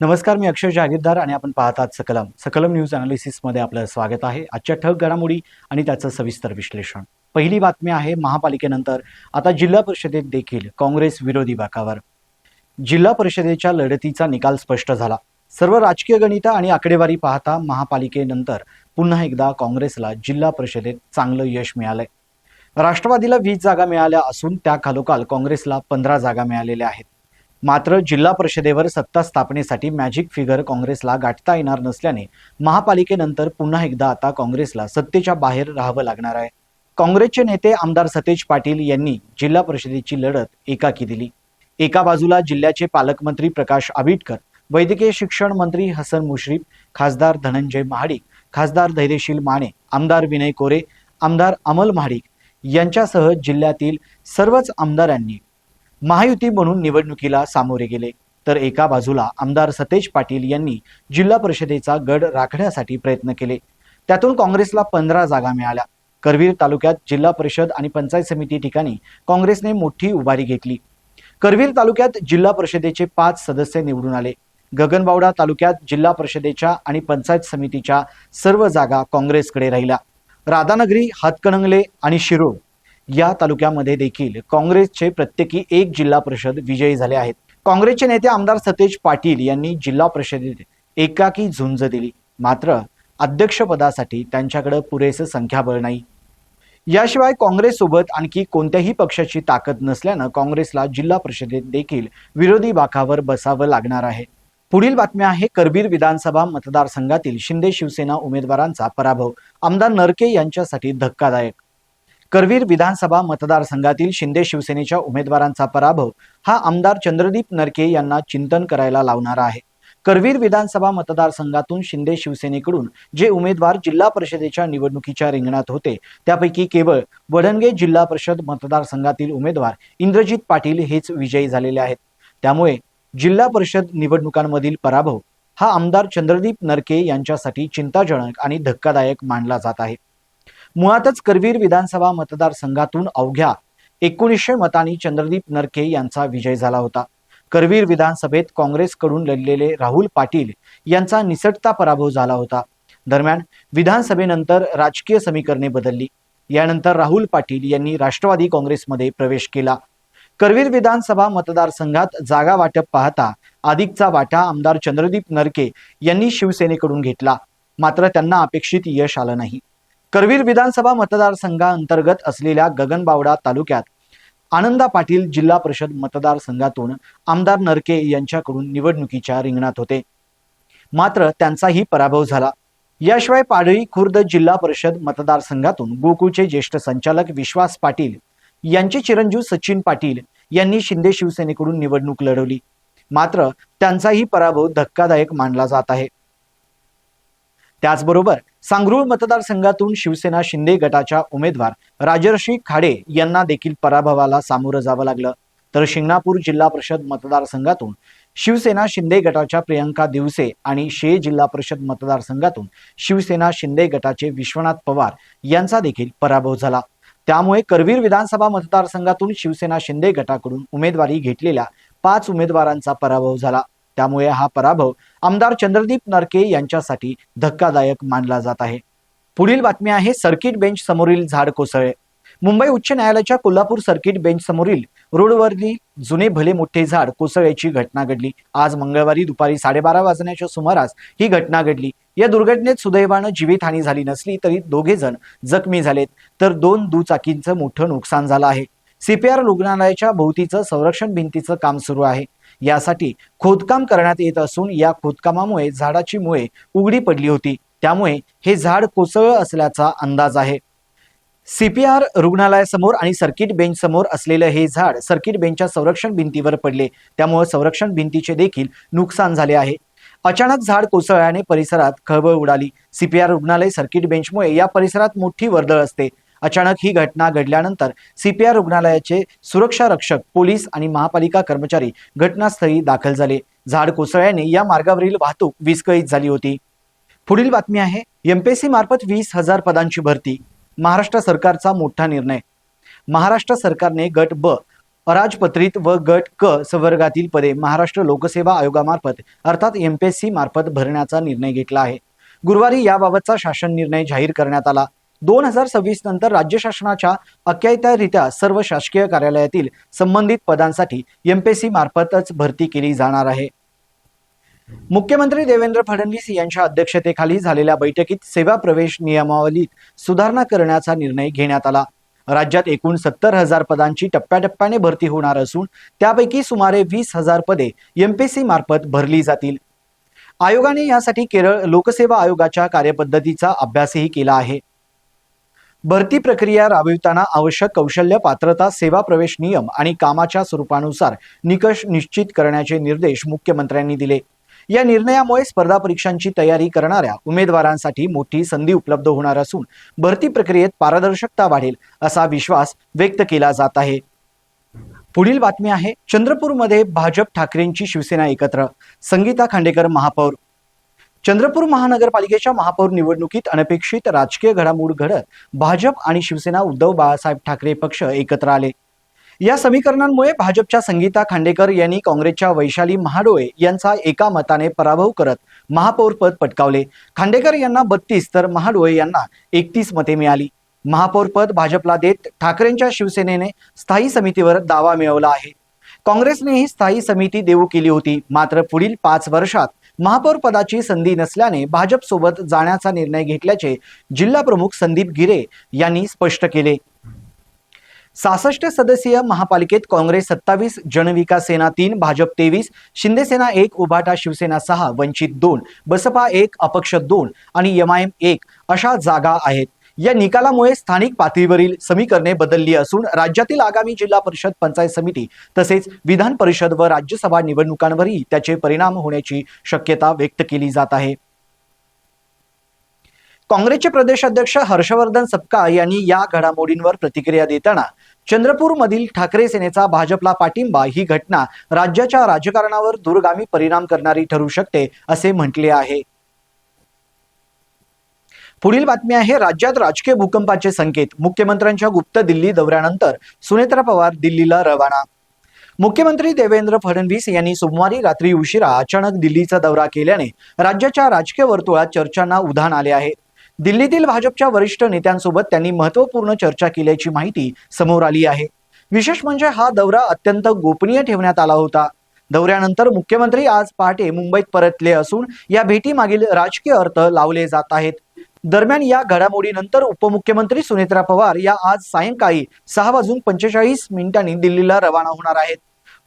नमस्कार मी अक्षय जागीरदार आणि आपण पाहतात सकलम. सकलम न्यूज अनालिसिसमध्ये आपलं स्वागत आहे. आजच्या ठग घडामोडी आणि त्याचं सविस्तर विश्लेषण. पहिली बातमी आहे महापालिकेनंतर. आता जिल्हा परिषदेत देखील काँग्रेस विरोधी बाकावर. जिल्हा परिषदेच्या लढतीचा निकाल स्पष्ट झाला. सर्व राजकीय गणित आणि आकडेवारी पाहता महापालिकेनंतर पुन्हा एकदा काँग्रेसला जिल्हा परिषदेत चांगलं यश मिळालंय. राष्ट्रवादीला वीस जागा मिळाल्या असून त्या खालोखाल काँग्रेसला पंधरा जागा मिळालेल्या आहेत. मात्र जिल्हा परिषदेवर सत्ता स्थापनेसाठी मॅजिक फिगर काँग्रेसला गाठता येणार नसल्याने महापालिकेनंतर पुन्हा एकदा आता काँग्रेसला सत्तेच्या बाहेर राहावं लागणार आहे. काँग्रेसचे नेते आमदार सतेज पाटील यांनी जिल्हा परिषदेची लढत एकाकी दिली. एका बाजूला जिल्ह्याचे पालकमंत्री प्रकाश आबिटकर वैद्यकीय शिक्षण मंत्री हसन मुश्रीफ खासदार धनंजय महाडिक खासदार धैर्यशील माने आमदार विनय कोरे आमदार अमल महाडिक यांच्यासह जिल्ह्यातील सर्वच आमदारांनी महायुती म्हणून निवडणुकीला सामोरे गेले. तर एका बाजूला आमदार सतेज पाटील यांनी जिल्हा परिषदेचा गड राखण्यासाठी प्रयत्न केले. त्यातून काँग्रेसला पंधरा जागा मिळाल्या. करवीर तालुक्यात जिल्हा परिषद आणि पंचायत समिती ठिकाणी काँग्रेसने मोठी उभारी घेतली. करवीर तालुक्यात जिल्हा परिषदेचे पाच सदस्य निवडून आले. गगनबावडा तालुक्यात जिल्हा परिषदेच्या आणि पंचायत समितीच्या सर्व जागा काँग्रेसकडे राहिल्या. राधानगरी हातकणंगले आणि शिरोळ या तालुक्यामध्ये देखील काँग्रेसचे प्रत्येकी एक जिल्हा परिषद विजयी झाले आहेत. काँग्रेसचे नेते आमदार सतेज पाटील यांनी जिल्हा परिषदेत एकाकी झुंज दिली. मात्र अध्यक्षपदासाठी त्यांच्याकडे पुरेसं संख्याबळ नाही. याशिवाय काँग्रेस सोबत आणखी कोणत्याही पक्षाची ताकद नसल्यानं काँग्रेसला जिल्हा परिषदेत देखील विरोधी बाकावर बसावं लागणार आहे. पुढील बातमी आहे करबीर विधानसभा मतदारसंघातील शिंदे शिवसेना उमेदवारांचा पराभव. आमदार नरके यांच्यासाठी धक्कादायक करवीर विधानसभा मतदारसंघातील शिंदे शिवसेनेच्या उमेदवारांचा पराभव हा आमदार चंद्रदीप नरके यांना चिंतन करायला लावणारा आहे. करवीर विधानसभा मतदारसंघातून शिंदे शिवसेनेकडून जे उमेदवार जिल्हा परिषदेच्या निवडणुकीच्या रिंगणात होते त्यापैकी केवळ वडणगे जिल्हा परिषद मतदारसंघातील उमेदवार इंद्रजित पाटील हेच विजयी झालेले आहेत. त्यामुळे जिल्हा परिषद निवडणुकांमधील पराभव हा आमदार चंद्रदीप नरके यांच्यासाठी चिंताजनक आणि धक्कादायक मानला जात आहे. मुळातच करवीर विधानसभा मतदारसंघातून अवघ्या एकोणीसशे मतांनी चंद्रदीप नरके यांचा विजय झाला होता. करवीर विधानसभेत काँग्रेसकडून लढलेले राहुल पाटील यांचा निसटता पराभव झाला होता. दरम्यान विधानसभेनंतर राजकीय समीकरणे बदलली. यानंतर राहुल पाटील यांनी राष्ट्रवादी काँग्रेसमध्ये प्रवेश केला. करवीर विधानसभा मतदारसंघात जागा वाटप पाहता अधिकचा वाटा आमदार चंद्रदीप नरके यांनी शिवसेनेकडून घेतला. मात्र त्यांना अपेक्षित यश आलं नाही. करवीर विधानसभा मतदारसंघाअंतर्गत असलेल्या गगनबावडा तालुक्यात आनंदा पाटील जिल्हा परिषद मतदारसंघातून आमदार नरके यांच्याकडून निवडणुकीच्या रिंगणात होते. मात्र त्यांचाही पराभव झाला. याशिवाय पाडळी खुर्द जिल्हा परिषद मतदारसंघातून गोकुळचे ज्येष्ठ संचालक विश्वास पाटील यांचे चिरंजीव सचिन पाटील यांनी शिंदे शिवसेनेकडून निवडणूक लढवली. मात्र त्यांचाही पराभव धक्कादायक मानला जात आहे. त्याचबरोबर सांगरूळ मतदारसंघातून शिवसेना शिंदे गटाच्या उमेदवार राजर्षी खाडे यांना देखील पराभवाला सामोरं जावं लागलं. तर शिंगणापूर जिल्हा परिषद मतदारसंघातून शिवसेना शिंदे गटाच्या प्रियंका दिवसे आणि शे जिल्हा परिषद मतदारसंघातून शिवसेना शिंदे गटाचे विश्वनाथ पवार यांचा देखील पराभव झाला. त्यामुळे करवीर विधानसभा मतदारसंघातून शिवसेना शिंदे गटाकडून उमेदवारी घेतलेल्या पाच उमेदवारांचा पराभव झाला. त्यामुळे हा पराभव आमदार चंद्रदीप नरके यांच्यासाठी धक्कादायक मानला जात आहे. पुढील बातमी आहे सर्किट बेंच समोरील झाड कोसळले. मुंबई उच्च न्यायालयाच्या कोल्हापूर सर्किट बेंच समोरील रोडवरली जुने भले मोठे झाड कोसळ्याची घटना घडली. आज मंगळवारी दुपारी साडेबारा वाजण्याच्या सुमारास ही घटना घडली. या दुर्घटनेत सुदैवानं जीवितहानी झाली नसली तरी दोघे जण जखमी झालेत. तर दोन दुचाकींचं मोठं नुकसान झालं आहे. सीपीआर रुग्णालयाच्या भोवतीचं संरक्षण भिंतीचं काम सुरू आहे. यासाठी खोदकाम करण्यात येत असून या खोदकामामुळे झाडाची मुळे उघडी पडली होती. त्यामुळे हे झाड कोसळलं असल्याचा अंदाज आहे. सीपीआर रुग्णालयासमोर आणि सर्किट बेंच समोर असलेलं हे झाड सर्किट बेंचच्या संरक्षण भिंतीवर पडले. त्यामुळे संरक्षण भिंतीचे देखील नुकसान झाले आहे. अचानक झाड कोसळल्याने परिसरात खळबळ उडाली. सीपीआर रुग्णालय सर्किट बेंचमुळे या परिसरात मोठी वर्दळ असते. अचानक ही घटना घडल्यानंतर सीपीआर रुग्णालयाचे सुरक्षा रक्षक पोलीस आणि महापालिका कर्मचारी घटनास्थळी दाखल झाले. झाड कोसळल्याने या मार्गावरील वाहतूक विस्कळीत झाली होती. पुढील बातमी आहे एमपीएससी मार्फत वीस हजार पदांची भरती महाराष्ट्र सरकारचा मोठा निर्णय. महाराष्ट्र सरकारने गट ब अराजपत्रित व गट क संवर्गातील पदे महाराष्ट्र लोकसेवा आयोगामार्फत अर्थात एमपीएससी मार्फत भरण्याचा निर्णय घेतला आहे. गुरुवारी याबाबतचा शासन निर्णय जाहीर करण्यात आला. दोन हजार सव्वीस नंतर राज्य शासनाच्या अख्यायितरित्या सर्व शासकीय कार्यालयातील संबंधित पदांसाठी एमपीएससी मार्फतच भरती केली जाणार आहे. मुख्यमंत्री देवेंद्र फडणवीस यांच्या अध्यक्षतेखाली झालेल्या बैठकीत सेवा प्रवेश नियमावलीत सुधारणा करण्याचा निर्णय घेण्यात आला. राज्यात एकूण सत्तर हजार पदांची टप्प्याटप्प्याने भरती होणार असून त्यापैकी सुमारे वीस हजार पदे एमपीएससी मार्फत भरली जातील. आयोगाने यासाठी केरळ लोकसेवा आयोगाच्या कार्यपद्धतीचा अभ्यासही केला आहे. भरती प्रक्रिया राबविताना आवश्यक कौशल्य पात्रता सेवा प्रवेश नियम आणि कामाच्या स्वरूपानुसार निकष निश्चित करण्याचे निर्देश मुख्यमंत्र्यांनी दिले. या निर्णयामुळे स्पर्धा परीक्षांची तयारी करणाऱ्या उमेदवारांसाठी मोठी संधी उपलब्ध होणार असून भरती प्रक्रियेत पारदर्शकता वाढेल असा विश्वास व्यक्त केला जात आहे. पुढील बातमी आहे चंद्रपूरमध्ये भाजप ठाकरेंची शिवसेना एकत्र संगीता खांडेकर महापौर चंद्रपूर महानगरपालिकेच्या महापौर निवडणुकीत अनपेक्षित राजकीय घडामोड घडत भाजप आणि शिवसेना उद्धव बाळासाहेब ठाकरे पक्ष एकत्र आले. या समीकरणांमुळे भाजपच्या संगीता खांडेकर यांनी काँग्रेसच्या वैशाली महाडोळे यांचा एका मताने पराभव करत महापौरपद पटकावले. खांडेकर यांना बत्तीस तर महाडोळे यांना एकतीस मते मिळाली. महापौरपद भाजपला देत ठाकरेंच्या शिवसेनेने स्थायी समितीवर दावा मिळवला आहे. काँग्रेसनेही स्थायी समिती देऊ केली होती मात्र पुढील पाच वर्षात महापौर पदाची संधी नसल्याने भाजपसोबत जाण्याचा निर्णय घेतल्याचे जिल्हा प्रमुख संदीप गिरे यांनी स्पष्ट केले. सहासष्ट सदस्यीय महापालिकेत काँग्रेस सत्तावीस जनविकास सेना तीन भाजप तेवीस शिंदेसेना एक उभाटा शिवसेना सहा वंचित दोन बसपा एक अपक्ष दोन आणि एमआयएम एक अशा जागा आहेत. या निकालामुळे स्थानिक पातळीवरील समीकरणे बदलली असून राज्यातील आगामी जिल्हा परिषद पंचायत समिती तसेच विधान परिषद व राज्यसभा निवडणुकांवरही त्याचे परिणाम होण्याची शक्यता व्यक्त केली जात आहे. काँग्रेसचे प्रदेशाध्यक्ष हर्षवर्धन सपकाळ यांनी या घडामोडींवर प्रतिक्रिया देताना चंद्रपूरमधील ठाकरे सेनेचा भाजपला पाठिंबा ही घटना राज्याच्या राजकारणावर दूरगामी परिणाम करणारी ठरू शकते असे म्हटले आहे. पुढील बातमी आहे राज्यात राजकीय भूकंपाचे संकेत. मुख्यमंत्र्यांच्या गुप्त दिल्ली दौऱ्यानंतर सुनेत्रा पवार दिल्लीला रवाना. मुख्यमंत्री देवेंद्र फडणवीस यांनी सोमवारी रात्री उशिरा अचानक दिल्लीचा दौरा केल्याने राज्याच्या राजकीय वर्तुळात चर्चांना उधाण आले आहे. दिल्लीतील भाजपच्या वरिष्ठ नेत्यांसोबत त्यांनी महत्त्वपूर्ण चर्चा केल्याची माहिती समोर आली आहे. विशेष म्हणजे हा दौरा अत्यंत गोपनीय ठेवण्यात आला होता. दौऱ्यानंतर मुख्यमंत्री आज पहाटे मुंबईत परतले असून या भेटीमागील राजकीय अर्थ लावले जात आहेत. दरम्यान या घडामोडीनंतर उपमुख्यमंत्री सुनेत्रा पवार या आज सायंकाळी सहा वाजून पंचेचाळीस मिनिटांनी दिल्लीला रवाना होणार आहेत.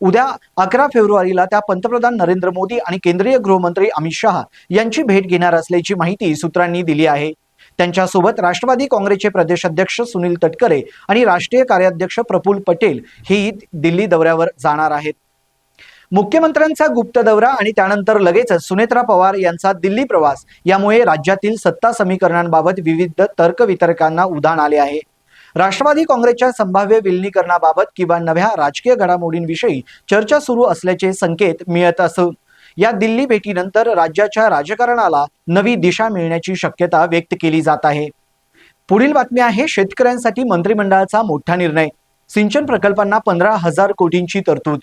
उद्या अकरा फेब्रुवारीला त्या पंतप्रधान नरेंद्र मोदी आणि केंद्रीय गृहमंत्री अमित शहा यांची भेट घेणार असल्याची माहिती सूत्रांनी दिली आहे. त्यांच्यासोबत राष्ट्रवादी काँग्रेसचे प्रदेशाध्यक्ष सुनील तटकरे आणि राष्ट्रीय कार्याध्यक्ष प्रफुल्ल पटेल ही दिल्ली दौऱ्यावर जाणार आहेत. मुख्यमंत्र्यांचा गुप्त दौरा आणि त्यानंतर लगेचच सुनेत्रा पवार यांचा दिल्ली प्रवास. यामुळे राज्यातील सत्ता समीकरणांबाबत विविध तर्कवितर्कांना उधाण आले आहे. राष्ट्रवादी काँग्रेसच्या संभाव्य विलिनीकरणाबाबत किंवा नव्या राजकीय घडामोडींविषयी चर्चा सुरू असल्याचे संकेत मिळत असून या दिल्ली भेटीनंतर राज्याच्या राजकारणाला नवी दिशा मिळण्याची शक्यता व्यक्त केली जात आहे. पुढील बातमी आहे शेतकऱ्यांसाठी मंत्रिमंडळाचा मोठा निर्णय. सिंचन प्रकल्पांना पंधरा हजार कोटींची तरतूद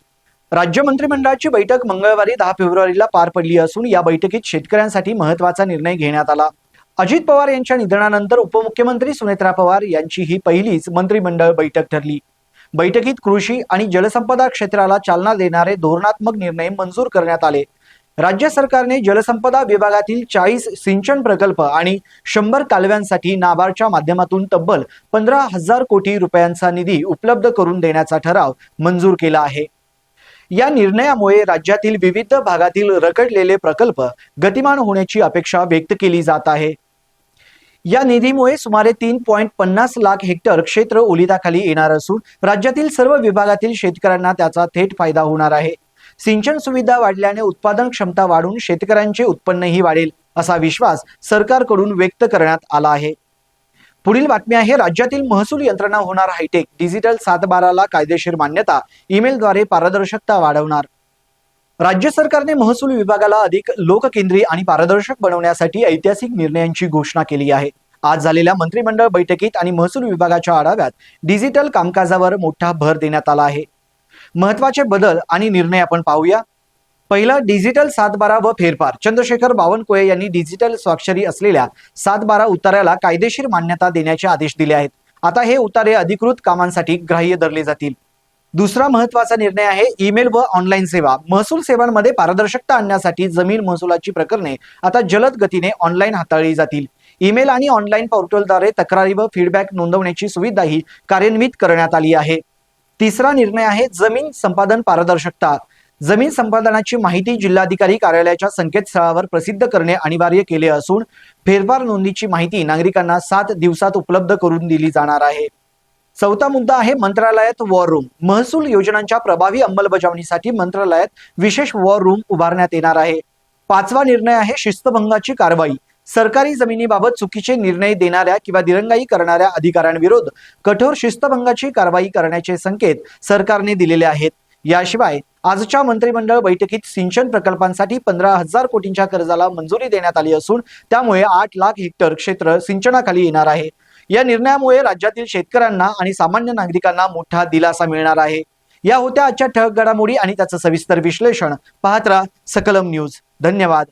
राज्य मंत्रिमंडळाची बैठक मंगळवारी दहा फेब्रुवारीला पार पडली असून या बैठकीत शेतकऱ्यांसाठी महत्त्वाचा निर्णय घेण्यात आला. अजित पवार यांच्या निधनानंतर उपमुख्यमंत्री सुनेत्रा पवार यांची ही पहिलीच मंत्रिमंडळ बैठक ठरली. बैठकीत कृषी आणि जलसंपदा क्षेत्राला चालना देणारे धोरणात्मक निर्णय मंजूर करण्यात आले. राज्य सरकारने जलसंपदा विभागातील चाळीस सिंचन प्रकल्प आणि शंभर कालव्यांसाठी नाबार्डच्या माध्यमातून तब्बल पंधरा हजार कोटी रुपयांचा निधी उपलब्ध करून देण्याचा ठराव मंजूर केला आहे. या निर्णयामुळे राज्यातील विविध भागातील रखडलेले प्रकल्प गतिमान होण्याची अपेक्षा व्यक्त केली जात आहे. या निधीमुळे सुमारे तीन पॉईंट पन्नास लाख हेक्टर क्षेत्र ओलिताखाली येणार असून राज्यातील सर्व विभागातील शेतकऱ्यांना त्याचा थेट फायदा होणार आहे. सिंचन सुविधा वाढल्याने उत्पादन क्षमता वाढून शेतकऱ्यांचे उत्पन्नही वाढेल असा विश्वास सरकारकडून व्यक्त करण्यात आला आहे. पुढील बातमी आहे राज्यातील महसूल यंत्रणा होणार हायटेक. डिजिटल सातबाराला कायदेशीर मान्यता. ईमेलद्वारे पारदर्शकता वाढवणार. राज्य सरकारने महसूल विभागाला अधिक लोककेंद्री आणि पारदर्शक बनवण्यासाठी ऐतिहासिक निर्णयांची घोषणा केली आहे. आज झालेल्या मंत्रिमंडळ बैठकीत आणि महसूल विभागाच्या आढाव्यात डिजिटल कामकाजावर मोठा भर देण्यात आला आहे. महत्त्वाचे बदल आणि निर्णय आपण पाहूया. पहिला डिजिटल सातबारा व फेरफार. चंद्रशेखर बावनकुळे यांनी डिजिटल स्वाक्षरी असलेल्या सातबारा उतार्याला कायदेशीर मान्यता देण्याचे आदेश दिले आहेत. आता हे उतारे अधिकृत कामांसाठी ग्राह्य धरले जातील. दुसरा महत्त्वाचा निर्णय आहे ईमेल व ऑनलाईन सेवा. महसूल सेवांमध्ये पारदर्शकता आणण्यासाठी जमीन महसुलाची प्रकरणे आता जलद गतीने ऑनलाईन हाताळली जातील. ईमेल आणि ऑनलाईन पोर्टलद्वारे तक्रारी व फीडबॅक नोंदवण्याची सुविधाही कार्यान्वित करण्यात आली आहे. तिसरा निर्णय आहे जमीन संपादन पारदर्शकता. जमीन संपादनाची माहिती जिल्हाधिकारी कार्यालयाच्या संकेतस्थळावर प्रसिद्ध करणे अनिवार्य केले असून फेरफार नोंदीची माहिती नागरिकांना सात दिवसात उपलब्ध करून दिली जाणार आहे. चौथा मुद्दा आहे मंत्रालयात वॉर रूम महसूल योजनांच्या प्रभावी अंमलबजावणीसाठी मंत्रालयात विशेष वॉर रूम उभारण्यात येणार आहे. पाचवा निर्णय आहे शिस्तभंगाची कारवाई. सरकारी जमिनीबाबत चुकीचे निर्णय देणाऱ्या किंवा दिरंगाई करणाऱ्या अधिकाऱ्यांविरोध कठोर शिस्तभंगाची कारवाई करण्याचे संकेत सरकारने दिलेले आहेत. याशिवाय आजच्या मंत्रिमंडळ बैठकीत सिंचन प्रकल्पांसाठी पंधरा हजार कोटींच्या कर्जाला मंजुरी देण्यात आली असून त्यामुळे आठ लाख हेक्टर क्षेत्र सिंचनाखाली येणार आहे. या निर्णयामुळे राज्यातील शेतकऱ्यांना आणि सामान्य नागरिकांना मोठा दिलासा मिळणार आहे. या होत्या आजच्या ठळक घडामोडी आणि त्याचं सविस्तर विश्लेषण पाहत राहा सकलम न्यूज. धन्यवाद.